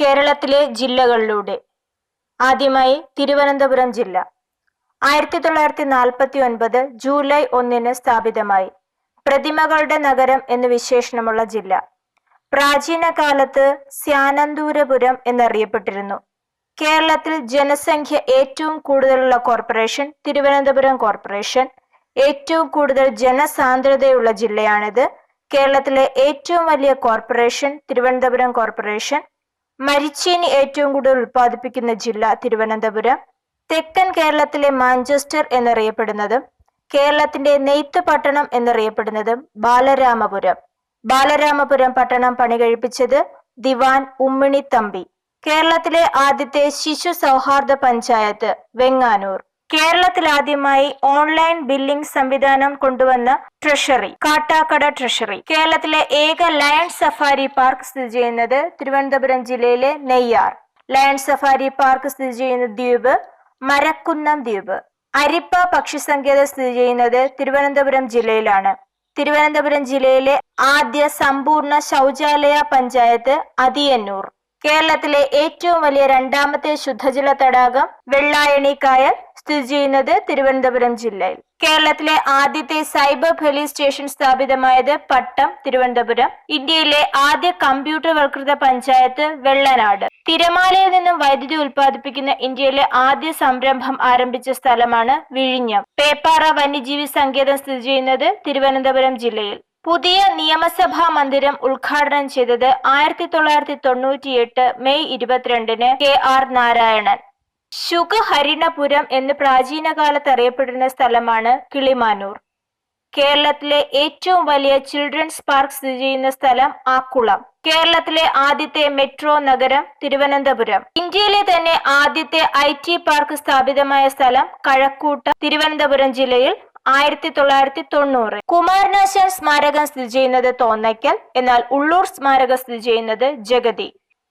കേരളത്തിലെ ജില്ലകളിലൂടെ. ആദ്യമായി തിരുവനന്തപുരം ജില്ല. ആയിരത്തി തൊള്ളായിരത്തി നാൽപ്പത്തി ഒൻപത് ജൂലൈ ഒന്നിന് സ്ഥാപിതമായി. പ്രതിമകളുടെ നഗരം എന്ന് വിശേഷണമുള്ള ജില്ല. പ്രാചീന കാലത്ത് സ്യാനന്തൂരപുരം എന്നറിയപ്പെട്ടിരുന്നു. കേരളത്തിൽ ജനസംഖ്യ ഏറ്റവും കൂടുതലുള്ള കോർപ്പറേഷൻ തിരുവനന്തപുരം കോർപ്പറേഷൻ. ഏറ്റവും കൂടുതൽ ജനസാന്ദ്രതയുള്ള ജില്ലയാണിത്. കേരളത്തിലെ ഏറ്റവും വലിയ കോർപ്പറേഷൻ തിരുവനന്തപുരം കോർപ്പറേഷൻ. മരിച്ചീനി ഏറ്റവും കൂടുതൽ ഉൽപ്പാദിപ്പിക്കുന്ന ജില്ല തിരുവനന്തപുരം. തെക്കൻ കേരളത്തിലെ മാഞ്ചസ്റ്റർ എന്നറിയപ്പെടുന്നതും കേരളത്തിന്റെ നെയ്ത്ത് പട്ടണം എന്നറിയപ്പെടുന്നതും ബാലരാമപുരം. ബാലരാമപുരം പട്ടണം പണികഴിപ്പിച്ചത് ദിവാൻ ഉമ്മിണി തമ്പി. കേരളത്തിലെ ആദ്യത്തെ ശിശു സൗഹാർദ്ദ പഞ്ചായത്ത് വെങ്ങാനൂർ. കേരളത്തിൽ ആദ്യമായി ഓൺലൈൻ ബില്ലിംഗ് സംവിധാനം കൊണ്ടുവന്ന ട്രഷറി കാട്ടാക്കട ട്രഷറി. കേരളത്തിലെ ഏക ലയൺ സഫാരി പാർക്ക് സ്ഥിതി ചെയ്യുന്നത് തിരുവനന്തപുരം ജില്ലയിലെ നെയ്യാർ. ലയൺ സഫാരി പാർക്ക് സ്ഥിതി ചെയ്യുന്ന ദ്വീപ് മരക്കുന്നം ദ്വീപ്. അരിപ്പ പക്ഷി സങ്കേതം സ്ഥിതി ചെയ്യുന്നത് തിരുവനന്തപുരം ജില്ലയിലാണ്. തിരുവനന്തപുരം ജില്ലയിലെ ആദ്യ സമ്പൂർണ ശൗചാലയ പഞ്ചായത്ത് അതിയന്നൂർ കേരളത്തിലെ ഏറ്റവും വലിയ രണ്ടാമത്തെ ശുദ്ധജല തടാകം വെള്ളായണി കായൽ സ്ഥിതി ചെയ്യുന്നത് തിരുവനന്തപുരം ജില്ലയിൽ. കേരളത്തിലെ ആദ്യത്തെ സൈബർ പോലീസ് സ്റ്റേഷൻ സ്ഥാപിതമായത് പട്ടം തിരുവനന്തപുരം. ഇന്ത്യയിലെ ആദ്യ കമ്പ്യൂട്ടർ കമ്പ്യൂട്ടർവൽകൃത പഞ്ചായത്ത് വെള്ളനാട്. തിരമാലയിൽ നിന്നും വൈദ്യുതി ഉൽപ്പാദിപ്പിക്കുന്ന ഇന്ത്യയിലെ ആദ്യ സംരംഭം ആരംഭിച്ച സ്ഥലമാണ് വിഴിഞ്ഞം. പേപ്പാറ വന്യജീവി സങ്കേതം സ്ഥിതി ചെയ്യുന്നത് തിരുവനന്തപുരം ജില്ലയിൽ. പുതിയ നിയമസഭാ മന്ദിരം ഉദ്ഘാടനം ചെയ്തത് ആയിരത്തി തൊള്ളായിരത്തി തൊണ്ണൂറ്റിയെട്ട് മെയ് ഇരുപത്തിരണ്ടിന് കെ ആർ നാരായണൻ. ശുഖഹരിണപുരം എന്ന് പ്രാചീന കാലത്ത് അറിയപ്പെടുന്ന സ്ഥലമാണ് കിളിമാനൂർ. കേരളത്തിലെ ഏറ്റവും വലിയ ചിൽഡ്രൻസ് പാർക്ക് സ്ഥിതി ചെയ്യുന്ന സ്ഥലം ആക്കുളം. കേരളത്തിലെ ആദ്യത്തെ മെട്രോ നഗരം തിരുവനന്തപുരം. ഇന്ത്യയിലെ തന്നെ ആദ്യത്തെ ഐ ടി പാർക്ക് സ്ഥാപിതമായ സ്ഥലം കഴക്കൂട്ട തിരുവനന്തപുരം ജില്ലയിൽ ആയിരത്തി തൊള്ളായിരത്തി തൊണ്ണൂറ് കുമാരനാശാൻ സ്മാരകം സ്ഥിതി ചെയ്യുന്നത് തോന്നയ്ക്കൽ എന്നാൽ ഉള്ളൂർ സ്മാരകം സ്ഥിതി ചെയ്യുന്നത് ജഗതി.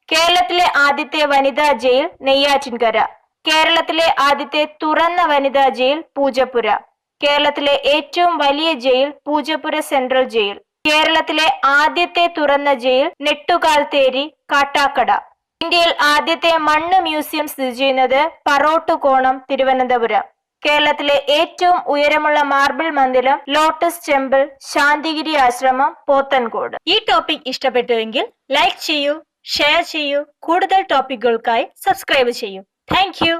കേരളത്തിലെ ആദ്യത്തെ വനിതാ ജയിൽ നെയ്യാറ്റിൻകര. കേരളത്തിലെ ആദ്യത്തെ തുറന്ന വനിതാ ജയിൽ പൂജപ്പുര. കേരളത്തിലെ ഏറ്റവും വലിയ ജയിൽ പൂജപ്പുര സെൻട്രൽ ജയിൽ. കേരളത്തിലെ ആദ്യത്തെ തുറന്ന ജയിൽ നെട്ടുകാൽത്തേരി കാട്ടാക്കട. ഇന്ത്യയിൽ ആദ്യത്തെ മണ്ണ് മ്യൂസിയം സ്ഥിതി ചെയ്യുന്നത് പറോട്ടുകോണം തിരുവനന്തപുരം. കേരളത്തിലെ ഏറ്റവും ഉയരമുള്ള മാർബിൾ മന്ദിരം ലോട്ടസ് ടെമ്പിൾ ശാന്തിഗിരി ആശ്രമം പോത്തൻകോട്. ഈ ടോപ്പിക് ഇഷ്ടപ്പെട്ടുവെങ്കിൽ ലൈക്ക് ചെയ്യൂ ഷെയർ ചെയ്യൂ കൂടുതൽ ടോപ്പിക്കുകൾക്കായി സബ്സ്ക്രൈബ് ചെയ്യൂ. Thank you.